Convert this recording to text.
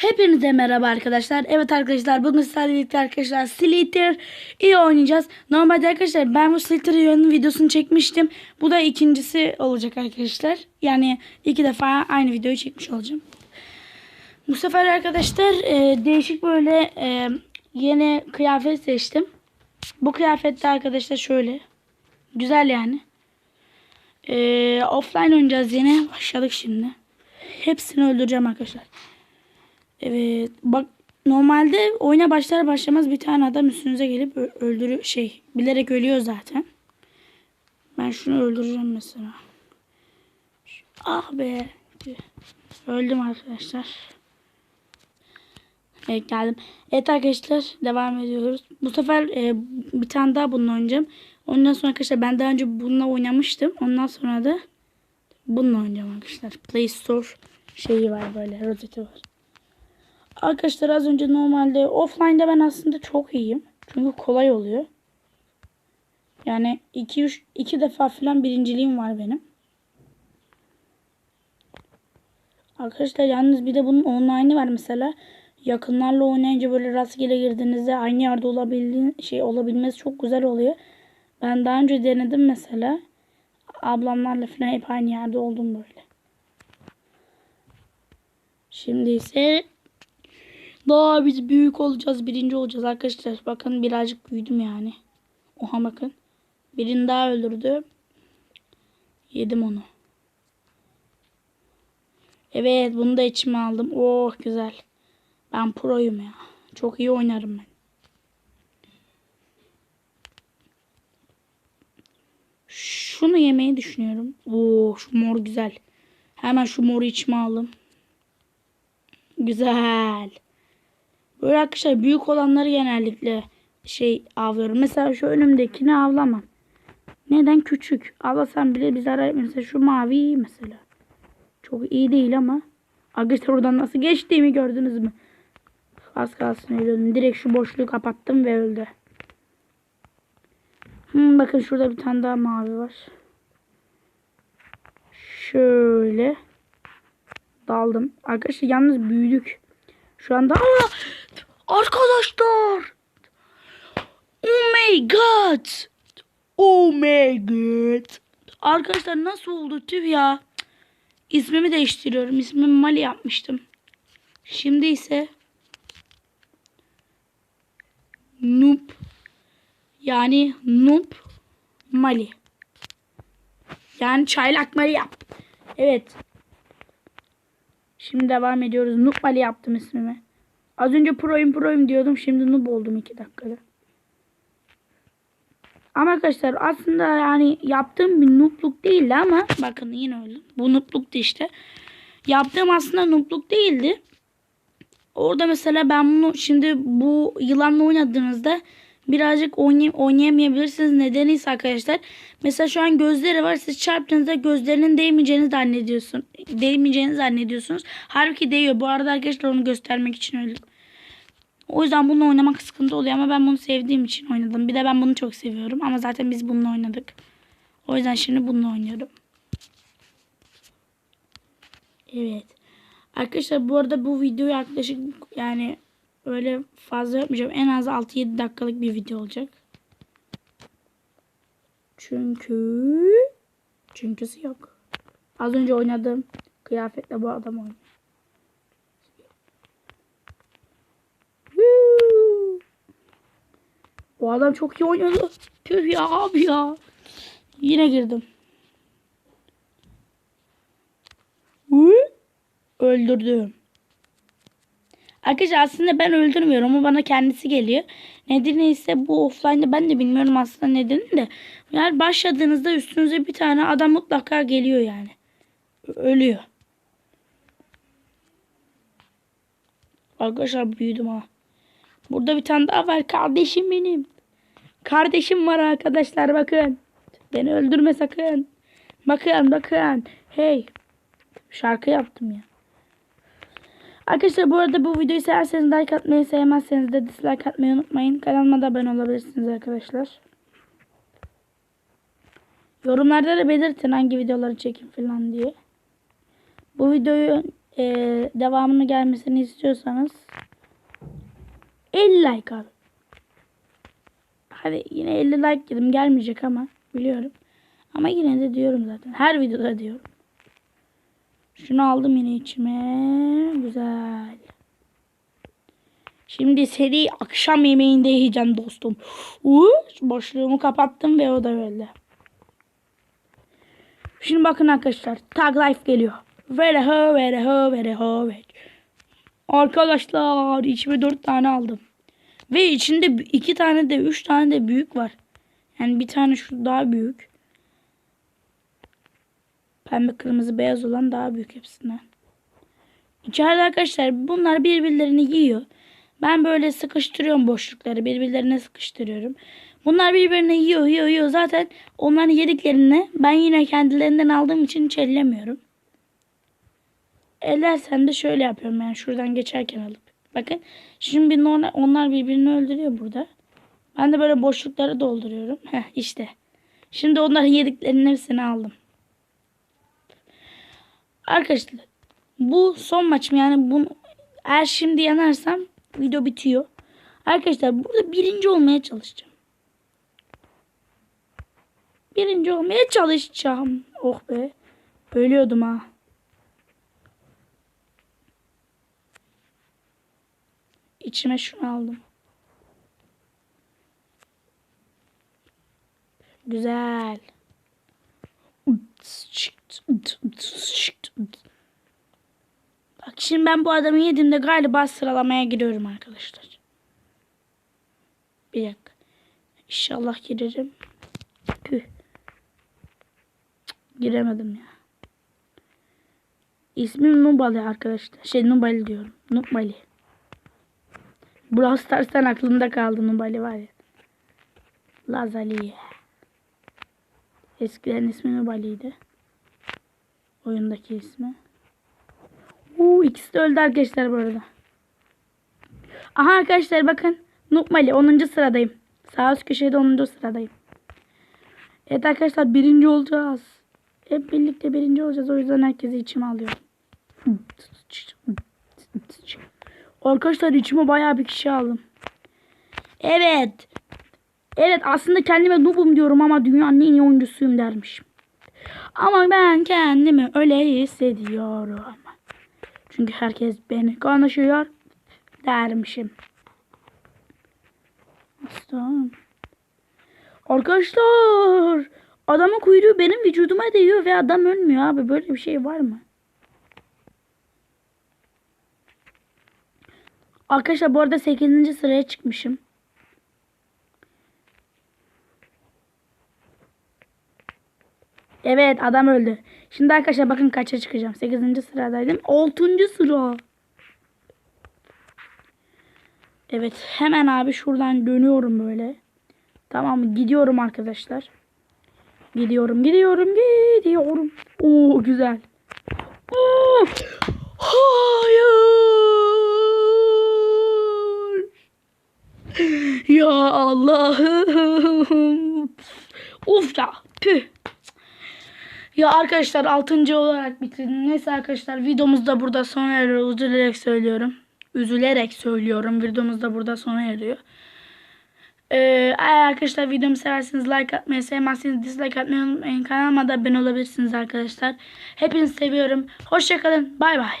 Hepinize merhaba arkadaşlar. Evet arkadaşlar bugün sizlerle birlikte arkadaşlar Slither iyi oynayacağız. Normalde arkadaşlar ben bu Slither İyi'nin videosunu çekmiştim. Bu da ikincisi olacak arkadaşlar. Yani iki defa aynı videoyu çekmiş olacağım. Bu sefer arkadaşlar e, değişik böyle e, yeni kıyafet seçtim. Bu kıyafette arkadaşlar şöyle. Güzel yani. E, offline oynayacağız yine. Başladık şimdi. Hepsini öldüreceğim arkadaşlar. Evet bak normalde oyuna başlar başlamaz bir tane adam üstünüze gelip öldürüyor şey bilerek ölüyor zaten. Ben şunu öldüreceğim mesela. Ah be. Öldüm arkadaşlar. Evet geldim. Evet arkadaşlar devam ediyoruz. Bu sefer e, bir tane daha bununla oynayacağım. Ondan sonra arkadaşlar ben daha önce bununla oynamıştım. Ondan sonra da bununla oynayacağım arkadaşlar. Play Store şeyi var böyle rozeti var. Arkadaşlar az önce normalde offline'da ben aslında çok iyiyim. Çünkü kolay oluyor. Yani 2 3 2 defa falan birinciliğim var benim. Arkadaşlar yalnız bir de bunun online'ı var mesela. Yakınlarla oynayınca böyle rastgele girdiğinizde aynı yerde olabildiğin şey olabilmesi çok güzel oluyor. Ben daha önce denedim mesela. Ablamlarla falan hep aynı yerde oldum böyle. Şimdi ise daha biz büyük olacağız. Birinci olacağız arkadaşlar. Bakın birazcık büyüdüm yani. Oha bakın. Birini daha öldürdü. Yedim onu. Evet bunu da içime aldım. Oh güzel. Ben proyum ya. Çok iyi oynarım ben. Şunu yemeyi düşünüyorum. Oo şu mor güzel. Hemen şu moru içime aldım. Güzel. Böyle arkadaşlar büyük olanları genellikle şey avlıyorum. Mesela şu önümdekini avlamam. Neden küçük? Avlasam bile bir zarar Mesela şu mavi mesela. Çok iyi değil ama. Arkadaşlar oradan nasıl geçtiğimi gördünüz mü? Az kalsın ölüyordum. Direkt şu boşluğu kapattım ve öldü. Hmm, bakın şurada bir tane daha mavi var. Şöyle. Daldım. Arkadaşlar yalnız büyüdük. Şu anda Aa! Arkadaşlar. Oh my god. Oh my god. Arkadaşlar nasıl oldu tüh ya. İsmimi değiştiriyorum. İsmimi Mali yapmıştım. Şimdi ise Noob yani Noob Mali. Yani çaylak Mali yap. Evet. Şimdi devam ediyoruz. Noob Mali yaptım ismimi. Az önce proyum proyum diyordum. Şimdi noob oldum 2 dakikada. Ama arkadaşlar aslında yani yaptığım bir noobluk değildi ama bakın yine öldüm. Bu noobluktu işte. Yaptığım aslında noobluk değildi. Orada mesela ben bunu şimdi bu yılanla oynadığınızda birazcık oynay oynayamayabilirsiniz. Nedeni ise arkadaşlar mesela şu an gözleri var. Siz çarptığınızda gözlerinin değmeyeceğini zannediyorsun. Değmeyeceğini zannediyorsunuz. Halbuki değiyor. Bu arada arkadaşlar onu göstermek için öldüm. O yüzden bununla oynamak sıkıntı oluyor ama ben bunu sevdiğim için oynadım. Bir de ben bunu çok seviyorum ama zaten biz bununla oynadık. O yüzden şimdi bununla oynuyorum. Evet. Arkadaşlar bu arada bu video yaklaşık yani öyle fazla yapmayacağım. En az 6-7 dakikalık bir video olacak. Çünkü çünküsü yok. Az önce oynadığım kıyafetle bu adam oynuyor. O adam çok iyi oynadı. Tüh ya abi ya. Yine girdim. Öldürdüm. Arkadaşlar aslında ben öldürmüyorum ama bana kendisi geliyor. Nedeni ise bu offline'da ben de bilmiyorum aslında nedeni de. Yani başladığınızda üstünüze bir tane adam mutlaka geliyor yani. Ölüyor. Arkadaşlar büyüdüm ha. Burada bir tane daha var. Kardeşim benim. Kardeşim var arkadaşlar bakın. Beni öldürme sakın. Bakın bakın. Hey. Şarkı yaptım ya. Arkadaşlar bu arada bu videoyu severseniz like atmayı sevmezseniz de dislike atmayı unutmayın. Kanalıma da abone olabilirsiniz arkadaşlar. Yorumlarda da belirtin hangi videoları çekin falan diye. Bu videoyu eee, devamını gelmesini istiyorsanız 50 like abi. Hadi yine 50 like dedim gelmeyecek ama biliyorum. Ama yine de diyorum zaten. Her videoda diyorum. Şunu aldım yine içime. Güzel. Şimdi seri akşam yemeğinde yiyeceğim dostum. Uuu, boşluğumu kapattım ve o da öyle. Şimdi bakın arkadaşlar. Tag life geliyor. Vere ho vere ho vere ho vere. Arkadaşlar içime dört tane aldım. Ve içinde iki tane de üç tane de büyük var. Yani bir tane şu daha büyük. Pembe kırmızı beyaz olan daha büyük hepsinden. İçeride arkadaşlar bunlar birbirlerini yiyor. Ben böyle sıkıştırıyorum boşlukları. Birbirlerine sıkıştırıyorum. Bunlar birbirine yiyor yiyor yiyor. Zaten onların yediklerini ben yine kendilerinden aldığım için hiç Ellersen de şöyle yapıyorum yani şuradan geçerken alıp. Bakın şimdi normal- onlar birbirini öldürüyor burada. Ben de böyle boşlukları dolduruyorum. Heh işte. Şimdi onların yediklerinin hepsini aldım. Arkadaşlar bu son maçım yani bunu eğer şimdi yanarsam video bitiyor. Arkadaşlar burada birinci olmaya çalışacağım. Birinci olmaya çalışacağım. Oh be. Ölüyordum ha. İçime şunu aldım. Güzel. Bak şimdi ben bu adamı yediğimde galiba sıralamaya giriyorum arkadaşlar. Bir dakika. İnşallah girerim. Giremedim ya. İsmim Nubali arkadaşlar. Şey Nubali diyorum. Nubali. Brawl Stars'tan aklımda kaldı Nubali var ya. Lazali. Eskiden ismi Nubali'ydi. Oyundaki ismi. Uuu ikisi de öldü arkadaşlar bu arada. Aha arkadaşlar bakın. Nukmali 10. sıradayım. Sağ üst köşede 10. sıradayım. Evet arkadaşlar birinci olacağız. Hep birlikte birinci olacağız. O yüzden herkesi içime alıyorum. Arkadaşlar içime bayağı bir kişi aldım. Evet. Evet aslında kendime noobum diyorum ama dünyanın en iyi oyuncusuyum dermişim. Ama ben kendimi öyle hissediyorum. Çünkü herkes beni konuşuyor dermişim. Aslan. Arkadaşlar adamın kuyruğu benim vücuduma değiyor ve adam ölmüyor abi. Böyle bir şey var mı? Arkadaşlar bu arada 8. sıraya çıkmışım. Evet adam öldü. Şimdi arkadaşlar bakın kaça çıkacağım. 8. sıradaydım. 6. sıra. Evet hemen abi şuradan dönüyorum böyle. Tamam gidiyorum arkadaşlar. Gidiyorum gidiyorum gidiyorum. Oo güzel. Oo, hayır. Ya Allah'ım. Of ya. Püh. Ya arkadaşlar 6. olarak bitirdim. Neyse arkadaşlar videomuz da burada sona eriyor. Üzülerek söylüyorum. Üzülerek söylüyorum. Videomuz da burada sona eriyor. Ee, eğer arkadaşlar videomu severseniz like atmayı, sevmezseniz dislike atmayı unutmayın. Kanalıma da abone olabilirsiniz arkadaşlar. Hepinizi seviyorum. Hoşçakalın. Bay bay.